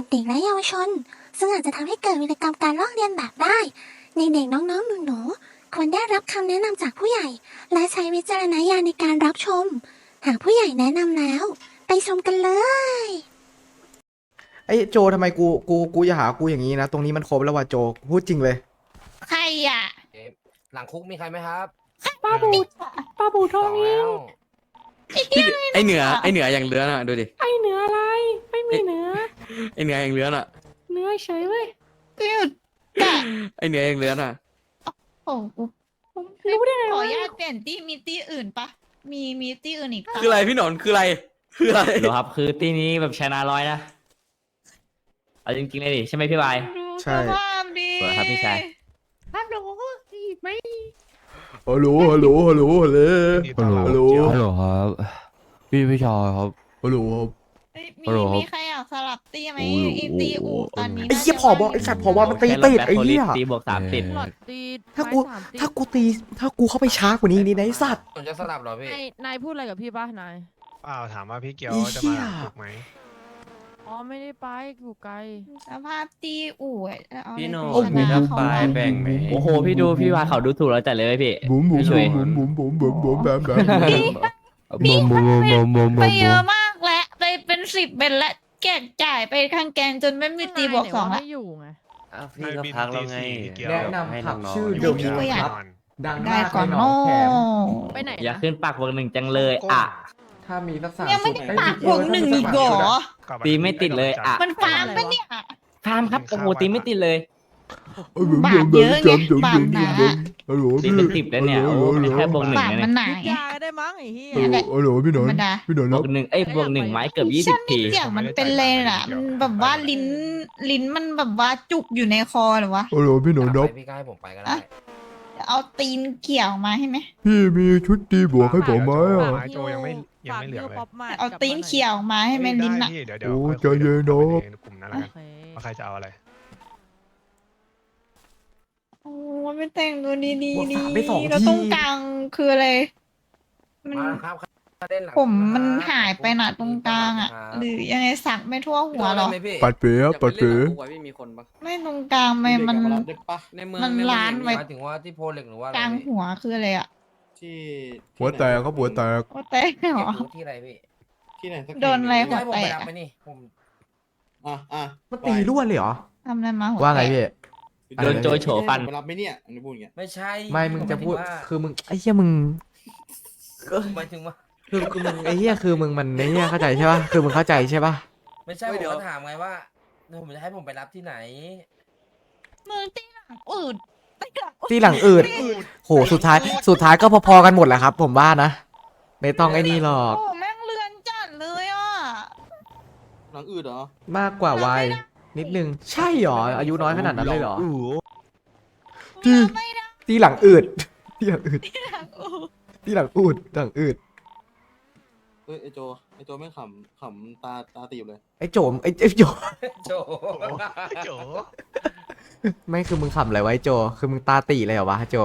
กับเด็กและเยาวชน ซึ่งอาจจะทำให้เกิดวิกรรมการลอกเลียนแบบได้ ในเด็กน้องๆหนูๆควรได้รับคำแนะนำจากผู้ใหญ่ และใช้วิจารณญาณในการรับชม หากผู้ใหญ่แนะนำแล้ว ไปชมกันเลยไอ้โจทำไมกูกูกูอย่าหากูอย่างนี้นะ ตรงนี้มันครบแล้วว่ะโจพูดจริงเลย ใครอะเอ๊ะหลังคุกมีใครไหมครับ ป้าบูป้าบูทสอองงเอแล้ง วไอเหนือไอเหนืออย่างเลื้อนอะดูดิไอเหนืออะไร ไม่มีเหนือ ไอเหนืออย่างเลื้อนอะเนื้อเฉยเว้ยก็หยุดกะไอเหนืออย่างเลื้อนอะโอ้โหรู้ได้ไงขออนุญาตเปลี่ยนตี้มีตี้อื่นปะมีมีตี้อื่นอีกปะคืออะไรพี่หนอนคืออะไรคืออะไรเหรอครับ คือตีนี้แบบชนะร้อยนะ เอาจริงๆเลยดิใช่ไหมพี่บาย ดูใช่สภาพดีสวยครับพี่ชาย ภาพดูดีไหม ฮัลโหลฮัลโหลฮัลโหล ฮัลโหลฮัลโหล ฮัลโหลครับพี่พี่ชายครับ ฮัลโหลครับ เอ้ยมีฮัลโหลครับมีใครอยากสลับตี้ไหมโอ้โห อีตี้อูตอนนี้ไอ้เหี้ยน่าจะผอบอไอ้สัตว์ผอบอมันตีติดไอ้เหี้ย ตีบวกสามติดเออหลอดตีถ้ากู ไม้สมตีถ้ากูตีถ้ากูเข้าไปช้ากว่านี้นี่นะไอ้สัตว์ ผมจะสลับเหรอพี่ นายนายพูดอะไรกับพี่ป่ะนาย เปล่าถามว่าพี่เกียวไอ้จะเหี้มาย ถูกไหม อ๋อไม่ได้ไปอยู่ไกล สภาพตี้อูอะเอาพี่โน่อะไรไปชนะเขาไปวะแบ่งไหมโอ้โห พี่ดูพี่วายเขาดูถูกเราจัดเลยเว้ยพี่ บุ๋มบุ๋มช่วยบุ๋มบุ๋มบุ๋มบุ๋มบุ๋มแบบแบบพี่มมมมมไปมเยอะมากและไปเป็นสิบเป็นและแกกจ่ายไปข้างแกงจนไม่มีตีบวกสองไหนละไม่อยู่ไงอ้าวพี่ก็พักแล้วไงพี่เกียวแนะนำผับชื่อให้เดพี่อะก็มูอยากครับดังได้มากก่อนในหนโน่องแขมไปไหนอย่านะขึ้นปากบวกหนึ่งจังเลยอะ ถ้ามีสักสามยังไม่ชุได้อ้ปากพี่บวกหนึ่งอีกเหรอ ตีไม่ติดเลยอะ มันฟาร์มปะเนี่ยฟาร์มครับโอ้โหตีไม่ติดเลยเอ้ยบุ๋มบาบุ๋ปมเยอะไงบุ๋มบาปหนาบุ๋มฮัลโหลตีเป็นสิบแล้วเนี่ยโอ้โหแค่บวกหนึ่งบาปนะมันเนี่ยหนายุดไงยาก็ได้มั้งไอ้เหี้ยนั่นแหละฮัลโหลพี่หนธอรนรมดาพี่หนอนบรัวบกหนึ่งเอ้ยบวกหนึ่งไม้เกือบยี่สิฉับนทีนี่เสียงมันเป็นเลยน่ะมันแบบว่าลิ้นลิ้นมันแบบว่าจุกอยู่ในคอเหรอวะฮัลโหลพี่หนอนไปรับพี่ก็ให้ผมไปก็ได้อะ เอาตีนเกี่ยวออกมาให้ไหม พี่มีชุดตีบวกให้ผมไหมอะไม้โจยังไม่ยังไม่เหลืองฝากเลยป๊อปมาดเอากลับตีนมาหอยเขี่ยวออกมาให้แม่ลิ้นได้อะพี่เดี๋ยวเดี๋ยวโอ้ค่อยใจเย็นเนอะ คุยในกลุ่มนั้นแล้วโอกันเคว่าใครจะเอาอะไร โอ้ยไม่แต่งตัวดีๆดีบวกสามไปสองแล้วทีตรงกลางคืออะไร มัน มาครับ ครับเล่นหลังผมมันครับหายไปน่ะตรงกลางอะครับหรือยังไงสักไม่ทั่วหัวเหรอพี่โดนไหมพี่ปัดเป๋ปัดเป๋พี่มีคนปะไม่ตรงกลางไม่มันในเมืองมันใเมืองร้านอย่งไว้ หมายถึงว่าที่โพเหล็กหรือว่าอะไรกลางพี่หัวคืออะไรอะที่หัวแตกครับหัวแตกโอ้แต่เหรอ เก็บรู้ที่อะไรพี่ที่ไหนสักโดนอะไรไม่หัวให้ผมแตไปกรับอะไหมนี่ผมอะอะมันตีล้วนเลยเหรอ ทำอะไรมาหัวว่าไงแตกพี่ โดนโจยโฉฟัน ไปรับไหมเนี่ยอันนี้พูดอย่างเงี้ยไม่ใช่ไม่ มึงจะพูดหมายถึงว่าคือมึง ไอ้เหี้ยมึง หมายถึงว่า คือคือมึงไอ้เหี้ยคือมึงมันไอ้เหี้ยเข้าใจใช่ป่ะคือมึงเข้าใจใช่ป่ะไม่ใช่ผมก็ถามไงว่าผมจะให้ผมไปรับที่ไหนมือตีหลังอืดตีหลังที่หลังอืดโหสุดท้ายสุดท้ายก็พอๆกันหมดแหละครับ ผมว่านะไม่ต้องไอ้นี่หรอกโอ้แม่งเลือนจัดเลยอะ หลังอืดเหรอ มากกว่าวัยนิดนึงใช่หรออายุน้อยขนาดนั้นเลยเหรอที่ไม่ได้ที่หลังอืดที่หลังอืด หลังอืดที่หลังอืดหลังอืดเฮ้ยไอโจไอโจไม่งขำขำตาตาตีบเลยไอ้โจมไอ้ไอ้โจ โจโจไม่คือมึงขำอะไรไวะไอ้โจ คือมึงตาตีเลยเหรอวะโจ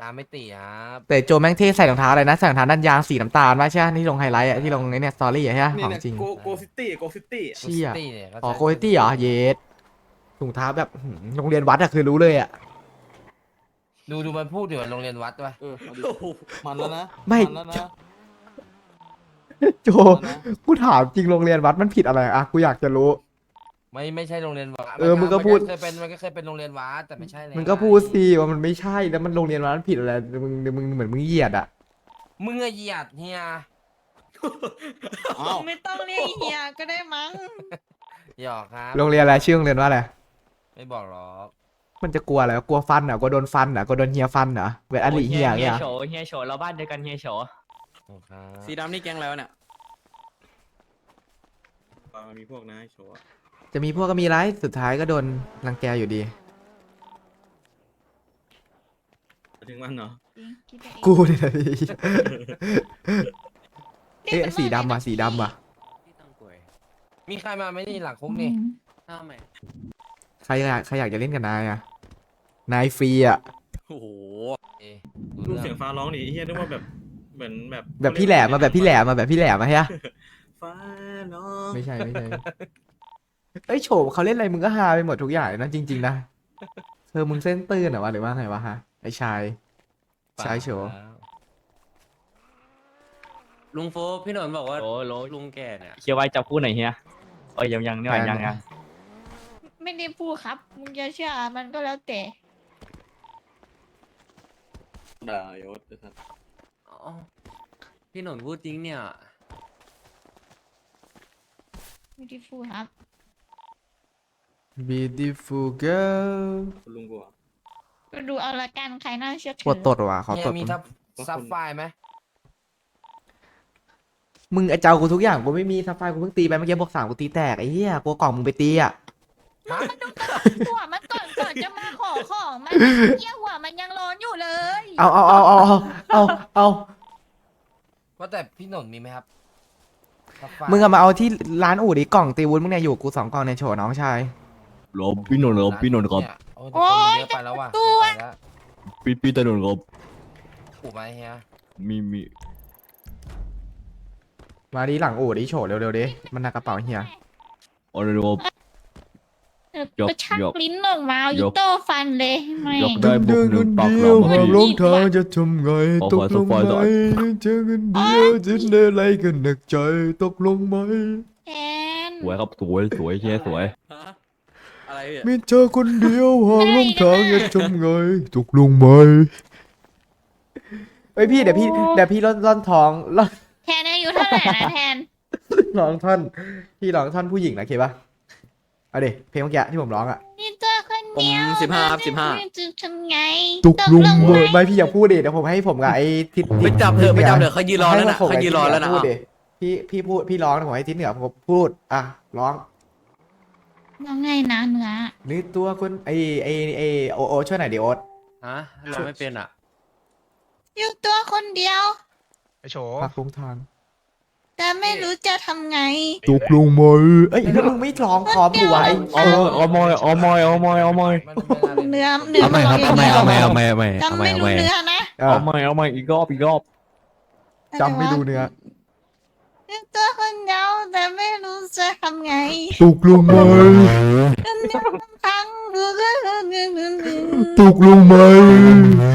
ตามไม่ตีครับแต่โจแม่งเท่ใส่รองเท้าอะไรนะใส่รองเท้าด้านยางสีน้ำตาลวะใช่ไหมที่ลงไฮไลท์อะที่ลงไอ้เนี่ยสตอรี่อะใช่ไหมของจริง โกโกซิตี้โกซิตี้เชี่ย ตี้เนี่ยเขาอ๋อใช้โคโยตี้เหรอเยสถุงเท้าแบบหืมโรงเรียนวัดอะคือรู้เลยอะ ดูดูมันพูดอยู่โรงเรียนวัดด้วยเออเอาดิมันแล้วนะไม่นแล้วนะ โจกูถามจริงโรงเรียนวัดมันผิดอะไรอะกูอยากจะรู้ ไม่ไม่ใช่โรงเรียนวัดเออมึงก็พูด นเคยเป็นมันก็เคยเป็นโรงเรียนวัดแต่ไม่ใช่เลยมึงก็พูดสิว่ามันไม่ใช่แล้วมันโรงเรียนวัดมันผิดอะไรมึงมึงเหมือนมึงเหยียดอะมึงอะเหยียดเฮียอ้าวไม่ต้องเรียกเฮียก็ได้มั้ง หยอกครับโรงเรียนอะไรชื่อโรงเรียนว่าอะไรไม่บอกหรอกมันจะกลัวอะไรวะกลัวฟันเหรอกลัวโดนฟันเหรอกลัวโดนเฮียฟันเหรอเวทอลิเฮียเฮีเงี้ยยโฉเฮียโฉเราบ้านเดียวกันเฮียโฉครับ สีดำนี่แกงแล้วะเนี่ยมันมีพวกนะไอ้โชว์อะจะมีพวกก็มีไรายสุดท้ายก็โดนรังแกอยู่ดีถึงมันเนาะกูเนี่ยนะพี่เอ๊ะสีดำว่ะสีดำว่ะมีใครมาไหมนี่หลังคุกนี่ห้าใหม่ใครอยากใครอยากจะเล่นกับนายอะนายฟรีอะโอ้โหเอ๊ะดูเสียงฟ้าร้องดิไอ้เฮียนึกว่าแบบแบ มือนแบบแบบพี่แหลมมาแบบพี่แหลมมาแบบพี่แหลมมาใช่ปะฟ้าน้องไม่ใช่ไม่ใช่เอ้ยโฉมเขาเล่นอะไรมึงก็ฮาไปหมดทุกอย่างเลยนะจริง ๆ นะเธอมึงเส้นตื้นเหรอวะหรือว่าไงวะฮะไอชายชายโฉลุงโฟกพี่หนนบอกว่าโอ้โหลุงแก่เนี่ยเคียวไว้จะพูดหน่อยเฮียเอ้ยยังยังนี่หว่ายังยังไม่ได้พูดครับ มึงจะเชื่อมันก็แล้วแต่ด่าโยศไอ้สัสอ๋อพี่หนนพูดจริงเนี่ยไม่ได้พูดครับ beautiful girl คุณลุงกูเหรอก็ดูเอาละกันใครน่าเชื่อถืปวดตดว่ะขอเฮีตยดมีทับซับไฟล์ไหมมึงไอเจ้ากูทุกอย่างกูไม่มีทัฟไฟกูเพิ่งตีไปเมื่อกี้บอกสามกูตีแตกไอ้เหี้ยกูเอากล่องมึงไปตีอะหัวมันก่อนก่อนจะมาขอของมันเยี่ยหัวมันยังร้อนอยู่เลย เอาเอาเอาเอาเอาเอาเอา ว่าแต่พี่หนนมีไหมครับซับไฟล์มึงเอามาเอาที่ร้านอู่ดิกล่องตีวุ้นมึงเนี่ยอยู่กูสองกล่องในโฉน้องชายรบพี่หนนรบพี่หนนครับเยโอ้ยแต่คนมันเยอะไปแล้วว่ะไปแล้วพี่พี่ตะหนนครับถูกไหมเฮียมีมีมาดิหลังอู่ดิโฉเร็วๆดิมันหนักกระเป๋าเฮียเอะไรครับ ยกกระชักยกลิ้นออกมาเอายอีกโต้ฟันเลยไม่ ยกได้บุกหนึ่งปากเราหากหลงทางจะทำไงขอขอสปอยหน่อยเจอกันเดียวจะได้อะไรกันหนักใจตกลงไหมแทนสวยครับสวยสวยเชียสวยอะไรเนี่ยมีเธอคนเดียวหากหลงทางจะทำไงตกลงไหมเฮ้ยพี่เดี๋ยวพี่เดี๋ยวพี่ร่อนร่อนท้องร่อนแทนอายุเท่าไหร่นะแทน ร้องท่อนพี่ร้องท่อนผู้หญิงนะเคปะ เอาดิเพลงเมื่อกี้ที่ผมร้องอะนี่เจอคนเดียวผม15ครับ15จะทำไงตกลงไหเบมอร์ไม่พี่อย่าพูดดิเดี๋ยวผมให้ผมกับไอ้ทิศไปจับเถอะไปจับเถอะเขายืนรอแล้วนะให้ผมเขายืนรอแล้วนะพูดดิพี่พี่พูดพี่ร้องนะผมให้ทิศเหนือผมพูดอะร้องยังไงนะเนื้อนึกตัวคนไอ้ไอ้ไอ้โอโอช่วยหน่อยดิโอ๊ตฮะเราไม่เป็นอะอยู่ตัวคนเดียวไอโฉพักลงทาง แต่ไม่รู้จะทำไง ตกลงไหมเอ้ยแล้วมึงไม่ร้องพร้อมกูไว้เอาเอามอยเอามอยเอามอยเอามอยมันไม่น่าเล่นเนื้อเนื้อเอาใหม่ครับเอาใหม่เอาใหม่เอาใหม่เอาใหม่จำไม่รู้เนื้อนะเอเอาอใหม่เอาใหม่อีกรอบอีกรอบจำไม่ดูเนื้ออยู่ตัวคนเดียวแต่ไม่รู้จะทำไงตกลงไหมคนเดียวทั้งรู้ก็รู้รู้รู้รู้ตกลงไหมเ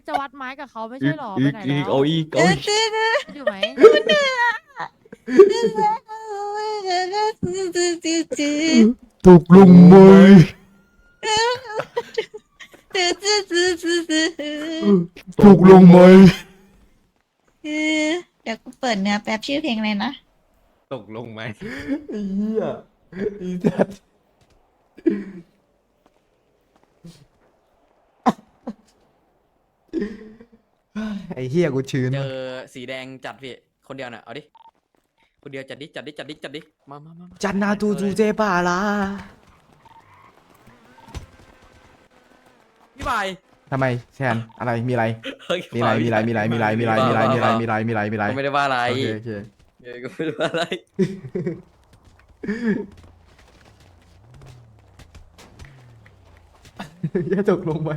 อ๊ะจะวัดไม้กับเขาไม่อีใช่กหรออีไปกไหนอีกแล้วเอาอีกเอเอาออีกตื้อตื้ออยู่ไหมตกลงไหมตื้อตื้อตื้อตื้อตื้อตกลงไหมเดี๋ยวกูเปิดเนื้อแป๊บชื่อเพลงเลยนะตกลงไหมไอ้เหี้ยไอ้สัต ไอ้เหี้ยกูชื้นเจว่ะอสีแดงจัดพี่คนเดียวน่ะเอาดิคนเดียวจัดดิจัดดิจัดดิจัดดิมามามามาจันนาตูจูเจปาลาพี่บายทำไมแชนอะไรมีอะไร เฮ้ยมีอะไรมีอะไรมีอะไรมีอะไรมีอะไรมีอะไรมีอะไรมีอะไรมีอะไรมีอะไรก็ไม่ได้ว่าอะไรโอเคโอเคเออก็ไม่ได้ว่าอะไรอย่าตกลงไป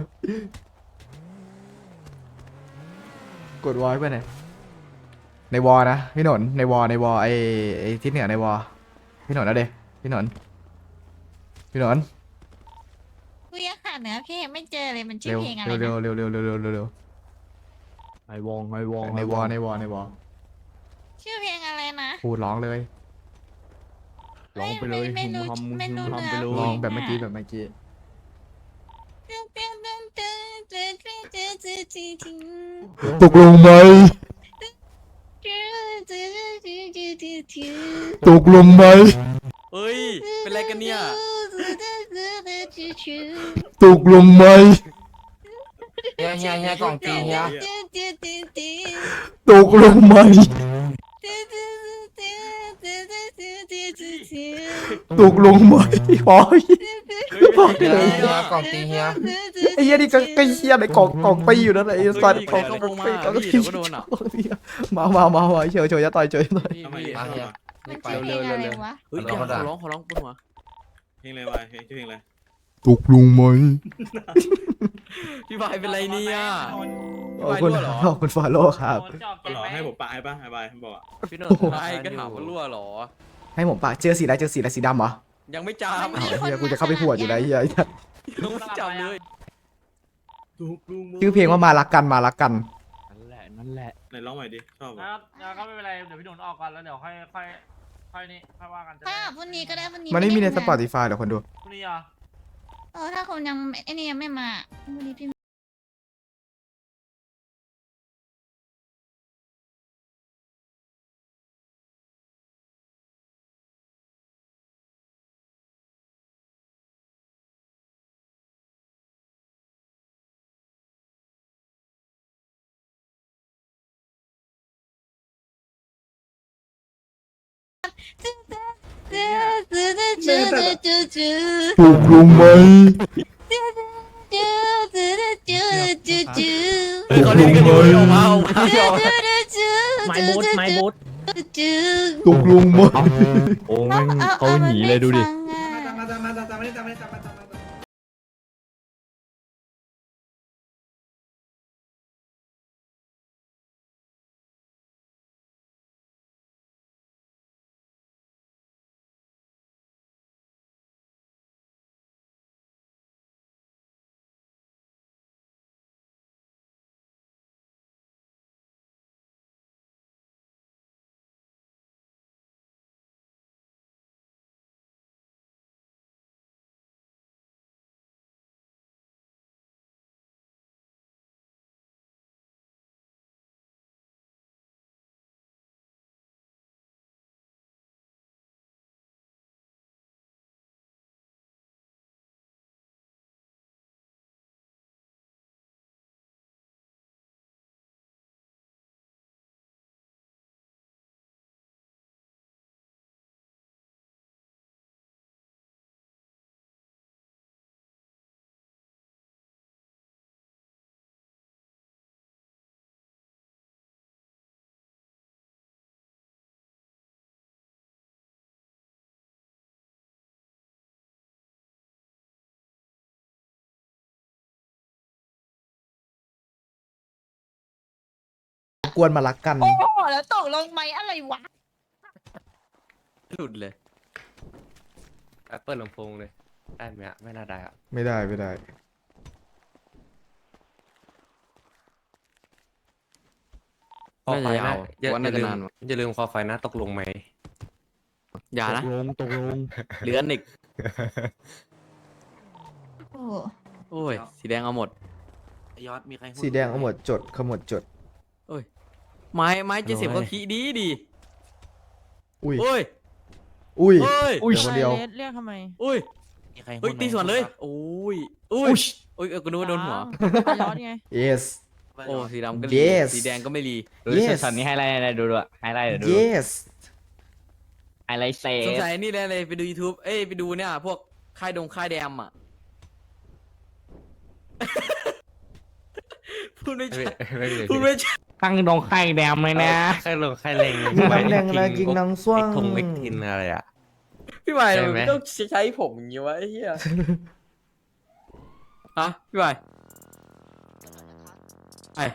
กดวอยไปไหนในวอนะพี่หนนในวอในวอไอไอทิศเหนือในวอพี่หนนนะเดพี่หนนพี่หนนกูยังหาเนื้อเพลงไม่เจอเลยมันชื่เร็อวเพลงอะไรเร็วนะเร็วเร็วเร็วเร็วเร็วเร็วไอวองไอวองในวอในวอในวอชื่อเพลงอะไรนะพูดร้องเลยร้องไปเลยไม่มึรู้งทำมึงไม่รู้ทำไปเลเนื้ยร้องแบบเมื่อกี้แบบเมื่อกี้ ต กลงไหม ตกลงไหม เฮ้ย เป็นไรกันเนี่ย ตกลงไหม เฮียเฮียเฮียกล่องตีเฮียตกลงไหม ตกลงไหมพอ พอเฮีเลยย เฮียกล่องตีเฮียไอ้เหี้ยนี่ก็ไอ้เหี้ยในกล่องกล่องตีอยู่นั่นแหละไอ้สัตว์เฮ้ยกล่องใครกล่องเข้าวงมาตีกล่องพี่ตีเดี๋ยวก็โดนอะมามามามาเฉียวเฉียวจะต่อยเฉียวจะต่อยพี่ทำไมพี่ดีมาเฮีย มันนี่ไปชื่อเพลงอะไรวะเฮ้ยขอร้องขอร้องขอร้องปวดหัวเพลงอะไรวะเพลงชื่อเพลงอะไร ตกลงไหมพี่บายเป็นไรเนี่ยขอบคุณพี่บายรั่วเหรอขอบคุณฟอลโล่ครับก็รอให้ผมปะให้ปะให้บายบอกอะพี่โนนทายก็ถามว่ารั่วเหรอ ให้ผมปะเจอสีอะไรเจอสีอะไรสีดำเหรอยังไม่จอ้าวำเฮียกูจะเข้าไปขวดอยู่แล้วเฮียยังไม่จำเลยถูกลุงมืชื่อเพลงว่ามารักกันมารักกัน นั่นแหละ นั่นแหละ ไหนร้องใหม่ดิชอบอะครับก็ไม่เป็นไร เดี๋ยวพี่หนุนออกก่อนแล้วเดี๋ยวค่อยค่อยค่อยนี่ค่อยว่ากันจะถ้าพรุ่งนี้ก็ได้พรุ่งนี้มันไม่มีใน ด้สทำงาปอติฟายหรอคนดูพรุ่งนี้อะ เออถ้าคนยังไม่ไอ้นี่ยังไม่มาวันนี้พรุ่ง นี้พี่ตกลงไหมเฮ้ยเขาเล่นกันอยู่ออกมาออกมาออกมาไม้บูทไม้บูทตกลงไหมโอ้แม่งเขาหนีเลยดูดิ กวนมารักกัน โอ้โหแล้วตกลงไหมอะไรวะ หลุดเลยเปิดลำโพงเลย ได้ไหมอะไม่น่าได้อะไม่ได้ไม่ได้ คอไฟน่านะจะอย่าเอาว่าอย่าน่าจะลืมนานว่ะ อย่าลืมคอไฟนะตกลงไหมอย่าตนะกลงตกลงเหลืออีกโอ้ โอ้ย สีแดงเอาหมด ยอดมีใครสีแดงเอาหมดจดขมวดจด ไม้ไม้เจ็ดสิบก็ขี้ดีดีอุ้ย โอ้ยอุ้ยโอ้ยอุ้ยคนเดียวเลสเรียกทำไมโอ้ยมีใครเฮ้ยตีสวนเลยโอ้ยโอ้ยโอ้ยเออกูนึกว่าโดนหัวไปย้อนไง yes โอ้สีดำก็รี Yes สีแดงก็ไม่รีดู Yes ช็อตนี้ให้ไลท์อะไรดูด้วยให้ไลท์เดี๋ยวดู yes ไฮไลท์เซสงฟสัยนี่เลยเลยไปดู YouTube เอ้ยไปดูเนี่ยพวกค่ายดงค่ายแดมอะพูดไม่ไม่ใช่ไม่เลยพูดไม่ใช่ ตั้งดงไข่แดงเลยนะ ใครลงใครเล็งยิงน้องแดงแล้วยิงน้องส้วงทงเล็กทินอะไรอะพี่ใหม่ใช่ทำไหมไมต้องใช้ผมอย่างงี้วะไอ้เหี้ยฮะพี่ใหม่ไอ้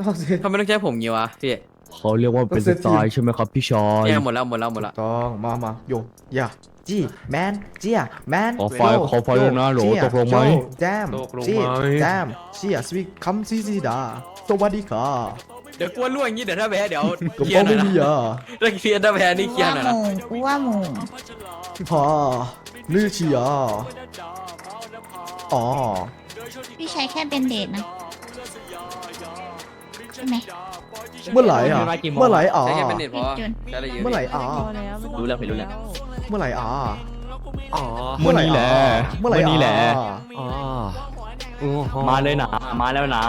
นอกสิทำไมต้องใช้ผมอย่างงี้วะพี่เขาเรียกว่าเป็นสไตล์ใช่ไหมครับพี่ชายแย่หมดแล้วหมดแล้วหมดถูแล้วกต้องมามาโยย่าจีแมนเจียแมนขอไฟขอไฟด้วยนะโหลตกลงไหม แจมตกลงจีไหมแจมเชียสวีคัมซีซีดาสวัสดีค่ะ เดี๋ยวกลัวล่วงอย่างงี้เดี๋ยวถ้าแพ้เดี๋ยวกับเคลียพ่อร์หน่ไม่อยนะมีอะถ้าเคลียร์ถ้าแพ้นี่เคลียร์หน่อยนะกูว่าหมูพี่พอลือเชียอ๋อพี่ใช้แค่เบนเดดนะใช่ไหมเมื่อไหร่อะเมื่อไหร่อะใช้แค่เป็นเน็ตพอจุนใช้อะไรเยอะเมื่อไหร่อะพอแล้วไม่ต้องรู้แล้วพี่รู้แล้ว เมื่อไหร่อะอ๋อ เมื่อไหร่วันนี้แหละอะเมื่อไหร่วันนี้แหละอะ อ๋อโอ้โหมาเลยนะมาแล้วนะ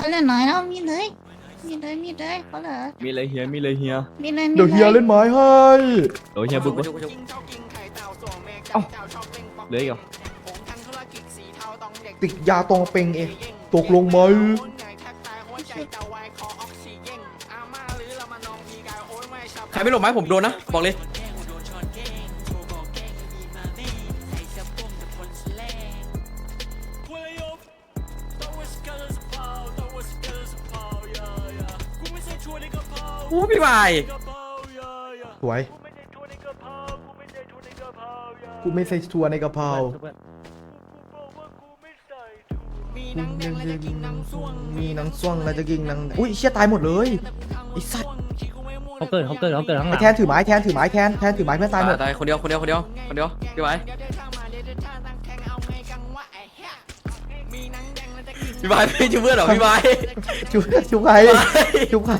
เขาเหลือน้อยแล้วมีเลย มีเลยมีเลยเขาเหรอมีอะไรเฮียมีอะไรเฮียมีเลยมีเดี๋ยวเฮียเล่นไม้ให้ โอ้ยเฮียบุกวะ เอ้า เหลยอีกเหรอ ติดยาตองเปงเองตกลงไหม ใครไม่หลบไม้ผมโดนนะ บอกเลย โอ้พี่บายสวย กูไม่ใส่ทัวในกระเพรามีนังแดงแล้วจะกินนังส่วงมีนังส่วงแล้วจะกินนังอุ้ยเชี่ยตายหมดเลยไอ้สัตว์เขาเกิดเขาเกิดเขาเกิดข้างหไอ้ลังแทนถือไม้แทนถือไม้แทนแทนถือไม้เพื่อนตายหมดตายคนเดียวคนเดียวคนเดียวคนเดียวพี่บายพี่บายพี่ชื่อเพื่อนเหรอพี่บายชุบชุบใครชุบใคร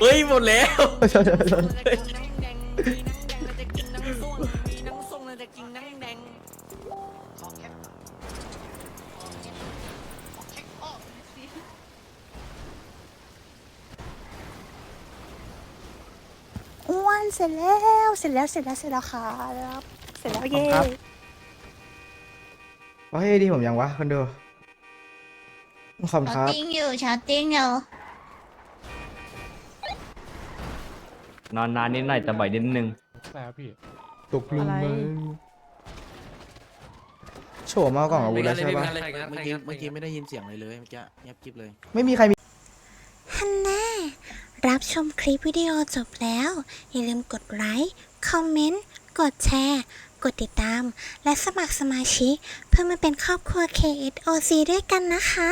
เฮ้ยหมดแล้วอ้วนเสร็จแล้วเสร็จแล้วเสร็จแล้วเสร็จแล้วครับเสร็จแล้วเย่เฮ้ยดีผมยังวะคนดูขอบคุณชาครับติ้งอยู่ชาติ้งอยู่ นอนนานนิดหน่อยแต่บ่อยนิดนึงตกลงไหมโฉมเอากล่องอาวุธแล้วใช่ปะเมื่อกี้เมื่อกี้ไม่ได้ยินเสียงเลยเลยเมื่อกี้เงียบกริบเลย ไม่มีใครมี ฮันน่ารับชมคลิปวิดีโอจบแล้ว อย่าลืมกดไลค์ คอมเมนต์ กดแชร์ กดติดตาม และสมัครสมาชิก เพื่อมาเป็นครอบครัว KSOC ด้วยกันนะคะ